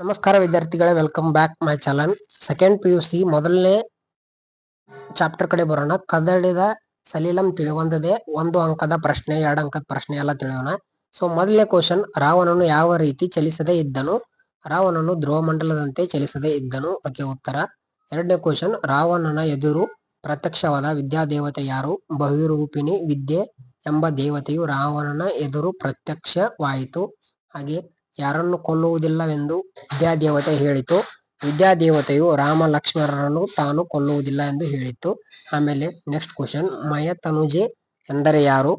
ನಮಸ್ಕಾರ ವಿದ್ಯಾರ್ಥಿಗಳೇ welcome back my channel second P U C ಮೊದಲನೇ ಚಾಪ್ಟರ್ ಕಡೆ ಬರೋಣ. ಕದಡಿದ ಸಲೀಲಂ ತಿಳಿವಂದದೆ ಒಂದು ಅಂಕದ ಪ್ರಶ್ನೆ, ಎರಡು ಅಂಕದ ಪ್ರಶ್ನೆ ಎಲ್ಲ ತಿಳಿಯೋಣ. ಸೊ ಮೊದಲನೇ ಕ್ವಶನ್ ರಾವಣನು ಯಾವ ರೀತಿ ಚಲಿಸದೇ ಇದ್ದನು? ರಾವಣನು ಧ್ರುವ ಮಂಡಲದಂತೆ ಚಲಿಸದೇ ಇದ್ದನು? ಓಕೆ ಉತ್ತರ. ಎರಡನೇ ಕ್ವಶನ್ ರಾವಣನ ಎದುರು ಪ್ರತ್ಯಕ್ಷವಾದ ವಿದ್ಯಾದೇವತೆ ಯಾರು? ಬಹಿರೂಪಿಣಿ ವಿದ್ಯೆ ಎಂಬ ದೇವತೆಯು ರಾವಣನ ಎದುರು ಪ್ರತ್ಯಕ್ಷವಾಯಿತು. ಹಾಗೆ ಯಾರನ್ನು ಕೊಲ್ಲುವುದಿಲ್ಲವೆಂದು ವಿದ್ಯಾದೇವತೆ ಹೇಳಿತು. ವಿದ್ಯಾದೇವತೆಯು ರಾಮ ಲಕ್ಷ್ಮಣರನ್ನು ತಾನು ಕೊಲ್ಲುವುದಿಲ್ಲ ಎಂದು ಹೇಳಿತ್ತು ಆಮೇಲೆ ನೆಕ್ಸ್ಟ್ ಕ್ವಶನ್ ಮಯತನುಜೆ ಎಂದರೆ ಯಾರು?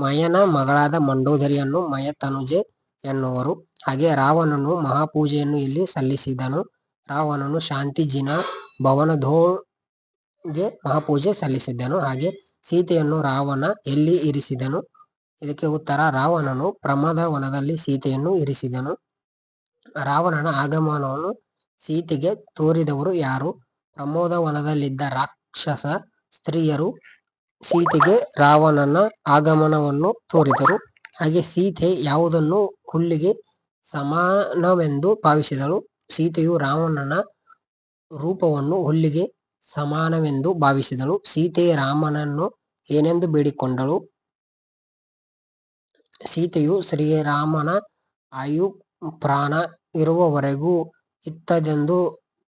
ಮಯನ ಮಗಳಾದ ಮಂಡೋದರಿಯನ್ನು ಮಯತನುಜೆ ಎನ್ನುವರು. ಹಾಗೆ ರಾವಣನು ಮಹಾಪೂಜೆಯನ್ನು ಇಲ್ಲಿ ಸಲ್ಲಿಸಿದನು. ರಾವಣನು ಶಾಂತಿಜಿನ ಭವನದೋಗೆ ಮಹಾಪೂಜೆ ಸಲ್ಲಿಸಿದ್ದನು. ಹಾಗೆ ಸೀತೆಯನ್ನು ರಾವಣ ಎಲ್ಲಿ ಇರಿಸಿದನು? ಇದಕ್ಕೆ ಉತ್ತರ ರಾವಣನು ಪ್ರಮದ ವನದಲ್ಲಿ ಸೀತೆಯನ್ನು ಇರಿಸಿದನು. ರಾವಣನ ಆಗಮನವನ್ನು ಸೀತೆಗೆ ತೋರಿದವರು ಯಾರು? ಪ್ರಮೋದ ವನದಲ್ಲಿದ್ದ ರಾಕ್ಷಸ ಸ್ತ್ರೀಯರು ಸೀತೆಗೆ ರಾವಣನ ಆಗಮನವನ್ನು ತೋರಿದರು. ಹಾಗೆ ಸೀತೆ ಯಾವುದನ್ನು ಹುಲ್ಲಿಗೆ ಸಮಾನವೆಂದು ಭಾವಿಸಿದಳು. ಸೀತೆಯು ರಾವಣನ ರೂಪವನ್ನು ಹುಲ್ಲಿಗೆ ಸಮಾನವೆಂದು ಭಾವಿಸಿದಳು. ಸೀತೆ ರಾಮನನ್ನು ಏನೆಂದು ಬೇಡಿಕೊಂಡಳು? ಸೀತೆಯು ಶ್ರೀರಾಮನ ಆಯು ಪ್ರಾಣ ಇರುವವರೆಗೂ ಇತ್ತದೆಂದು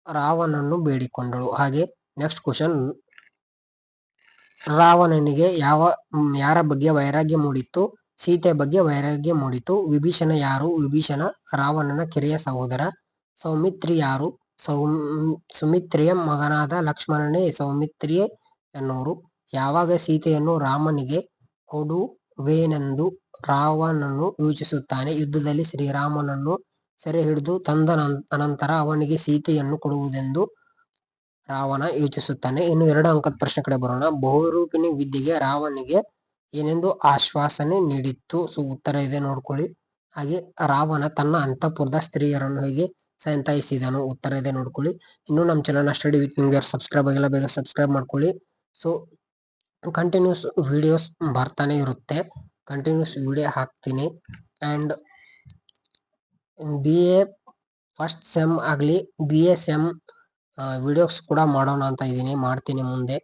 ರಾವಣನನ್ನು ಬೇಡಿಕೊಂಡಳು. ಹಾಗೆ ನೆಕ್ಸ್ಟ್ ಕ್ವಶನ್ ರಾವಣನಿಗೆ ಯಾವ ಯಾರ ಬಗ್ಗೆ ವೈರಾಗ್ಯ ಮೂಡಿತ್ತು? ಸೀತೆ ಬಗ್ಗೆ ವೈರಾಗ್ಯ ಮೂಡಿತು. ವಿಭೀಷಣ ಯಾರು? ವಿಭೀಷಣ ರಾವಣನ ಕಿರಿಯ ಸಹೋದರ. ಸೌಮಿತ್ರಿ ಯಾರು? ಸೌ ಸುಮಿತ್ರಿಯ ಮಗನಾದ ಲಕ್ಷ್ಮಣನೇ ಸೌಮಿತ್ರಿಯೇ ಎನ್ನುವರು. ಯಾವಾಗ ಸೀತೆಯನ್ನು ರಾಮನಿಗೆ ಕೊಡುವೇನೆಂದು ರಾವಣನು ಯೋಚಿಸುತ್ತಾನೆ. ಯುದ್ಧದಲ್ಲಿ ಶ್ರೀರಾಮನನ್ನು ಸೆರೆ ಹಿಡಿದು ತಂದ ಅನಂತರ ಅವನಿಗೆ ಸೀತೆಯನ್ನು ಕೊಡುವುದೆಂದು ರಾವಣ ಯೋಚಿಸುತ್ತಾನೆ. ಇನ್ನು ಎರಡು ಅಂಕದ ಪ್ರಶ್ನೆ ಕಡೆ ಬರೋಣ. ಬಹುರೂಪಿಣಿ ವಿದ್ಯೆಗೆ ರಾವಣಿಗೆ ಏನೆಂದು ಆಶ್ವಾಸನೆ ನೀಡಿತ್ತು? ಸೊ, ಉತ್ತರ ಇದೆ, ನೋಡ್ಕೊಳ್ಳಿ. ಹಾಗೆ ರಾವಣ ತನ್ನ ಅಂತಃಪುರದ ಸ್ತ್ರೀಯರನ್ನು ಹೇಗೆ ಸಂತೈಸಿದನು? ಉತ್ತರ ಇದೆ, ನೋಡ್ಕೊಳ್ಳಿ. ಇನ್ನು ನಮ್ಮ ಚಾನಲ್ ಸ್ಟಡಿ ವಿತ್ ನಿಮ್ಗೆ ಸಬ್ಸ್ಕ್ರೈಬ್ ಆಗಿಲ್ಲ, ಬೇಗ ಸಬ್ಸ್ಕ್ರೈಬ್ ಮಾಡ್ಕೊಳ್ಳಿ. ಸೊ ಕಂಟಿನ್ಯೂಸ್ ವಿಡಿಯೋಸ್ ಬರ್ತಾನೆ ಇರುತ್ತೆ. ಕಂಟಿನ್ಯೂಸ್ ವಿಡಿಯೋ ಹಾಕ್ತೀನಿ. And B A first sem ಆಗಲಿ ಬಿ ಎ ಸೆಮ್ ವಿಡಿಯೋಸ್ ಕೂಡ ಮಾಡೋಣ ಅಂತ ಇದ್ದೀನಿ. ಮಾಡ್ತೀನಿ ಮುಂದೆ.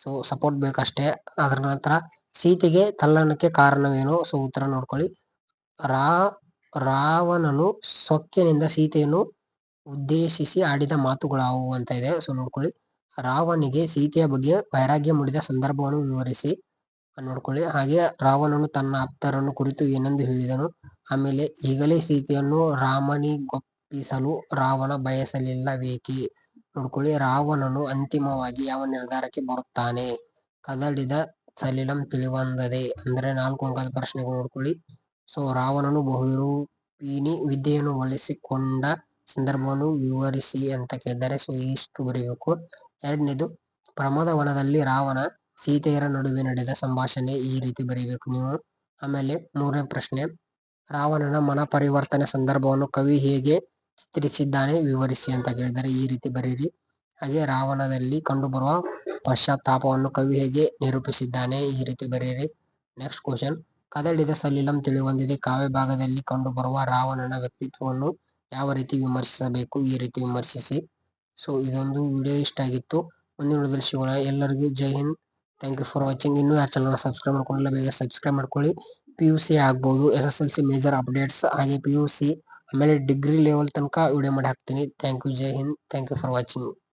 ಸೊ ಸಪೋರ್ಟ್ ಬೇಕಷ್ಟೇ. ಅದರ ನಂತರ ಸೀತೆಗೆ ತಲ್ಲಣಕ್ಕೆ ಕಾರಣವೇನು? ಸೊ ಉತ್ತರ ನೋಡ್ಕೊಳ್ಳಿ. ರಾ, ರಾವಣನು ಸೊಕ್ಕಿನಿಂದ ಸೀತೆಯನ್ನು ಉದ್ದೇಶಿಸಿ ಆಡಿದ ಮಾತುಗಳಾವು ಅಂತ ಇದೆ. ಸೊ ನೋಡ್ಕೊಳ್ಳಿ. ರಾವಣಿಗೆ ಸೀತೆಯ ಬಗ್ಗೆ ವೈರಾಗ್ಯ ಮೂಡಿದ ಸಂದರ್ಭವನ್ನು ವಿವರಿಸಿ ನೋಡ್ಕೊಳ್ಳಿ. ಹಾಗೆ ರಾವಣನು ತನ್ನ ಆಪ್ತರನ್ನು ಕುರಿತು ಏನೆಂದು ಹೇಳಿದನು. ಆಮೇಲೆ ಈಗಲೇ ಸೀತೆಯನ್ನು ರಾಮನಿಗೊಪ್ಪಿಸಲು ರಾವಣ ಬಯಸಲಿಲ್ಲವೇಕೆ? ನೋಡ್ಕೊಳ್ಳಿ. ರಾವಣನು ಅಂತಿಮವಾಗಿ ಯಾವ ನಿರ್ಧಾರಕ್ಕೆ ಬರುತ್ತಾನೆ? ಕದಡಿದ ಸಲಿಲಂ ತಿಳಿವಂದದೆ. ಅಂದ್ರೆ ನಾಲ್ಕು ಅಂಕದ ಪ್ರಶ್ನೆಗಳು ನೋಡ್ಕೊಳ್ಳಿ. ಸೊ, ರಾವಣನು ಬಹುರೂಪಿಣಿ ವಿದ್ಯೆಯನ್ನು ಬಳಸಿಕೊಂಡ ಸಂದರ್ಭವನ್ನು ವಿವರಿಸಿ ಅಂತ ಕೇಳಿದ್ದಾರೆ ಸೊ, ಇಷ್ಟು ಬರೀಬೇಕು. ಎರಡನೇದು, ಪ್ರಮೋದ ವನದಲ್ಲಿ ರಾವಣ ಸೀತೆಯರ ನಡುವೆ ನಡೆದ ಸಂಭಾಷಣೆ ಈ ರೀತಿ ಬರೀಬೇಕು ನೀವು. ಆಮೇಲೆ ಮೂರನೇ ಪ್ರಶ್ನೆ, ರಾವಣನ ಮನ ಪರಿವರ್ತನೆ ಸಂದರ್ಭವನ್ನು ಕವಿ ಹೇಗೆ ಚಿತ್ರಿಸಿದ್ದಾನೆ ವಿವರಿಸಿ ಅಂತ ಕೇಳಿದರೆ ಈ ರೀತಿ ಬರೀರಿ. ಹಾಗೆ ರಾವಣದಲ್ಲಿ ಕಂಡುಬರುವ ಪಶ್ಚಾತ್ತಾಪವನ್ನು ಕವಿ ಹೇಗೆ ನಿರೂಪಿಸಿದ್ದಾನೆ ಈ ರೀತಿ ಬರೀರಿ. Next question ಕದಡಿದ ಸಲಿಲಂ ತಿಳಿವಂದಿದೆ. ಕಾವ್ಯ ಭಾಗದಲ್ಲಿ ಕಂಡುಬರುವ ರಾವಣನ ವ್ಯಕ್ತಿತ್ವವನ್ನು ಯಾವ ರೀತಿ ವಿಮರ್ಶಿಸಬೇಕು ಈ ರೀತಿ ವಿಮರ್ಶಿಸಿ. ಸೊ ಇದೊಂದು ವಿಡಿಯೋ ಇಷ್ಟ ಆಗಿತ್ತು. ಮುಂದಿನ ವಿಡಿಯೋದಲ್ಲಿ ಸಿಗೋಣ. ಎಲ್ಲರಿಗೂ ಜೈ Hind. Thank you for watching ಇನ್ನೂ ಯಾರು ಚಾನಲ್ನ ಸಬ್ಸ್ಕ್ರೈಬ್ ಮಾಡ್ಕೊಂಡಿಲ್ಲ, ಬೇಗ ಸಬ್ಸ್ಕ್ರೈಬ್ ಮಾಡ್ಕೊಳ್ಳಿ. ಪಿ ಯು ಸಿ ಆಗ್ಬೋದು. S S L C major updates ಹಾಗೆ ಪಿ ಯು ಸಿ ಆಮೇಲೆ ಡಿಗ್ರಿ ಲೆವೆಲ್ ತನಕ ವಿಡಿಯೋ ಮಾಡಿ ಹಾಕ್ತೀನಿ. Thank you Jai Hind. Thank you for watching